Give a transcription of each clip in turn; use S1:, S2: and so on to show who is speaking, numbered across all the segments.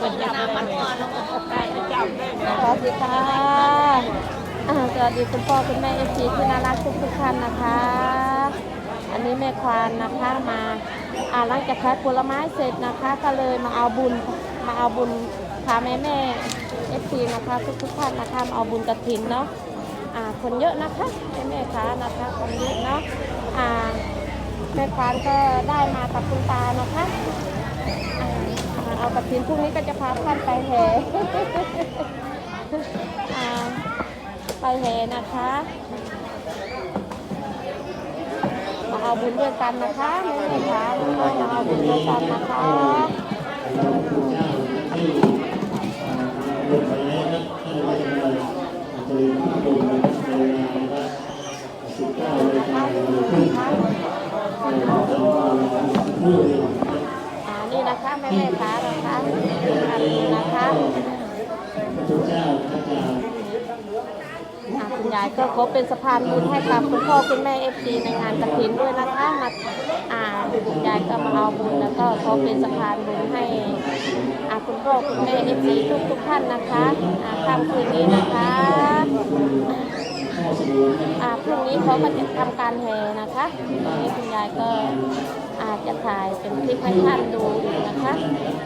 S1: เป็นยามันได้จำได้
S2: สวัสดีค่ะอ่าสวัสดีคุณพ่อคุณแม่เอฟซีที่น่ารักทุกทุกท่านนะคะ อันนี้แม่ควานนะคะมาอ่าหลังจากขายผลไม้เสร็จนะคะ ก็เลยมาเอาบุญมาเอาบุญพาแม่แม่เอฟซีนะคะ ทุกทุกท่านนะคะมาเอาบุญกระถินเนาะอ่าคนเยอะนะคะแม่แม่ค้านะคะคนเยอะเนาะอ่าแม่ควานก็ได้มากับคุณตานะคะอ่า เอากระถินพรุ่งนี้ก็จะพาท่านไปแห่ไปแห่นะคะ มาเอาบุญด้วยกันนะคะแม่แม่ะมาเอาบุญด้วยกันนะคะ อ่านี่นะะแม่แม่ค้านะคะนะคะคุณยายก็ขอเป็นสะพานบุญให้กับคุณพ่อคุณแม่เอฟซีในงานกระถินด้วยนะคะมาอ่าคุณยายก็มาเอาบุญแล้วก็ขอเป็นสะพานบุญให้อ่าคุณพ่อคุณแม่เอฟซีทุกทุกท่านนะคะอ่าค่ำคืนนี้นะคะอ่าพรุ่งนี้เขาก็จะทำการแห่นะคะตรงนี้คุณยายก็อาจจะถ่ายเป็นคลิปให้ท่านดู นะคะ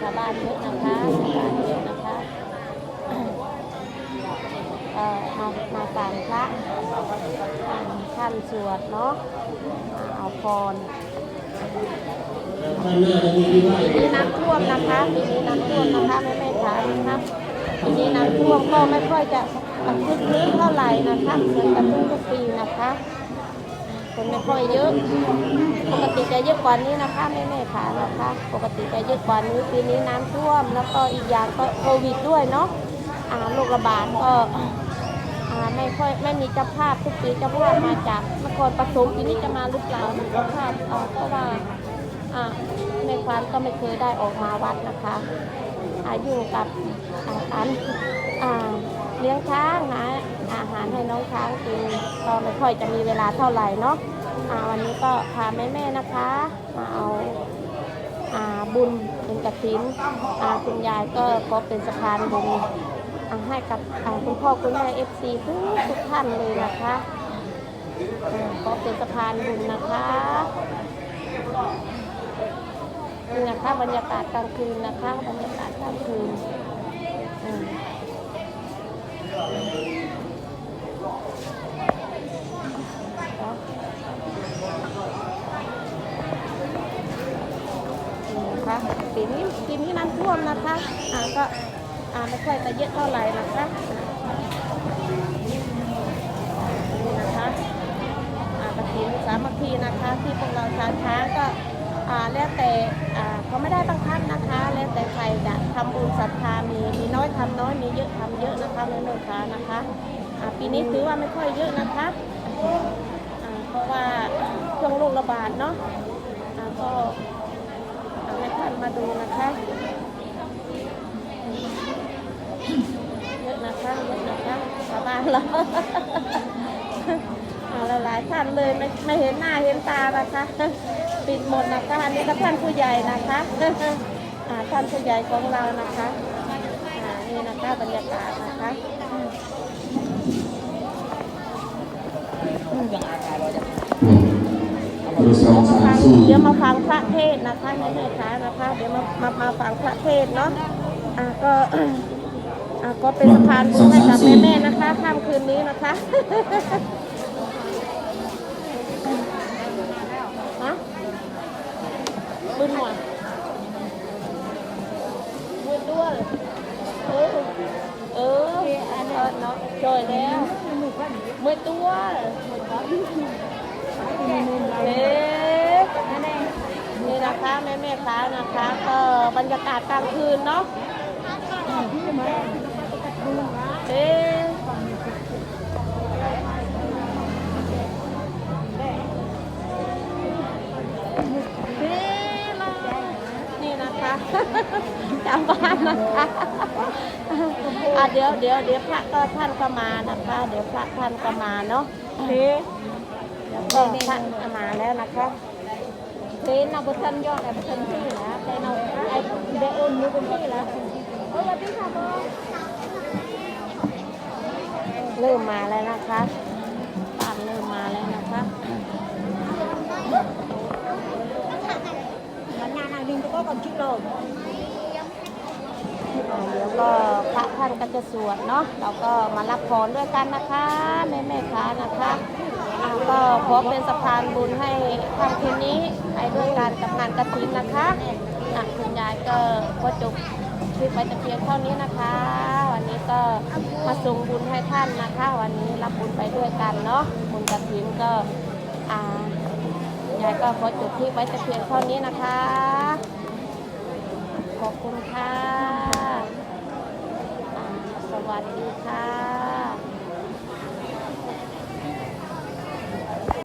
S2: ชาวบ้านเยอะนะคะชาวบ้านเยอะนะคะเอ่อมามาฟังพระท่านสวดเนาะอ่าเอาพรปีนี้น้ำท่วมนะคะปีนี้น้ำท่วมนะคะแม่แม่ขานะคะปีนี้น้ำท่วมก็ไม่ค่อยจะคึกคืนเท่าไหร่นะคะเหมือนกับทุกปีนะคะ คนไม่ค่อยเยอะ ปกติจะเยอะกว่านี้นะคะแม่แม่ขานะคะ ปกติจะเยอะกว่านี้ปีนี้น้ำท่วม แล้วก็อีกอย่างก็โควิดด้วยเนาะอ่าโรคระบาดก็ไม่ค่อยไม่มีเจ้าภาพทุกปีเจ้าภาพมาจากนครปฐมปีนี้จะมาหรือเปล่าเจ้าภาพเพราะว่าอ่าในความก็ไม่เคยได้ออกมาวัดนะคะอาอยู่กับอาหารเลี้ยงช้างหาอาหารให้น้องช้างกินก็ไม่ค่อยจะมีเวลาเท่าไหร่เนาะ วันนี้ก็พาแม่ๆนะคะ มาเอาอ่าบุญเป็นกระถินอ่าคุณยายก็ขอเป็นสะพานบุญอ่าให้กับอ่าคุณพ่อคุณแม่เอฟซีทุกทุกท่านเลยนะคะก็เป็นสะพานบุญนะคะนี่นะคะบรรยากาศกลางคืนนะคะบรรยากาศกลางคืนอืม นะคะปีนี้ปีนี้น้ำท่วมนะคะอ่าก็อ่าไม่ค่อยจะเยอะเท่าไหร่นะคะนี่นะคะอ่ากระถินสามัคคีนะคะ ที่พวกเราชาวช้างก็อ่าแล้วแต่อ่าเขาไม่ได้บังคับนะคะ แล้วแต่ใครจะทำบุญศรัทธามีมีน้อยทำน้อยมีเยอะทำเยอะนะคะแม่แม่ค้านะคะอ่าปีนี้ถือว่าไม่ค่อยเยอะนะคะอ่าเพราะว่าช่วงโรคระบาดเนาะอ่าก็ ท่านมาดูนะคะเยอะนะคะเยอะนะคะชาวบ้านเราเอาหลายท่านเลยไม่ไม่เห็นหน้าเห็นตานะคะปิดหมดนะคะอันนี้ก็ท่านผู้ใหญ่นะคะอ่าท่านผู้ใหญ่ของเรานะคะอ่านี่นะคะบรรยากาศนะคะ
S3: องสา ม
S2: ฟังเดี๋ยวมาฟังพระเทศนะคะแม่แม่ค้านะคะเดี๋ยวมามามาฟังพระเทศเนาะอ่าก็อ่าก็เป็นสะพานบุญให้กับแม่แม่ๆนะคะค่ำคืนนี้นะคะฮะบุญหมดบุญด้วยเออเอออันนี้เนาะจอยแล้วเมื่อตัว เล็กนี่นะคะแม่แม่ค้านะคะก็บรรยากาศกลางคืนเนาะเอ๊ะนี่นะคะจำบ้านนะคะอะเดี๋ยวเดี๋ยวเดี๋ยวพระก็ท่านก็มานะคะ เดี๋ยวพระท่านก็มาเนาะเอ๊ะ ก็ท่านมาแล้วนะคะเทนเอาบุทันยอดไอ้บุทันที่นะแต่เราไอ้เดอุ่นอยู่บนที่แล้ว
S1: วัสดีค่ะ
S2: เริ่มมาแล้วนะคะป้านเริ่มมาแล้วนะคะ
S1: มันงานนางดินก็ก่อนชิโล
S2: อ่าเดี๋ยวก็พระท่านก็จะสวดเนาะเราก็มารับพรด้วยกันนะคะแม่แม่ค้านะคะ ก็ขอเป็นสะพานบุญให้ค่ำคืนนี้ไปด้วยกันกับงานกระถินนะคะอะคุณยายก็ขอจบคลิปไว้แต่เพียงเท่านี้นะคะ วันนี้ก็มาส่งบุญให้ท่านนะคะ วันนี้รับบุญไปด้วยกันเนาะบุญกระถินก็อ่ายายก็ขอจบคลิปไว้แต่เพียงเท่านี้นะคะ ขอบคุณค่ะ สวัสดีค่ะ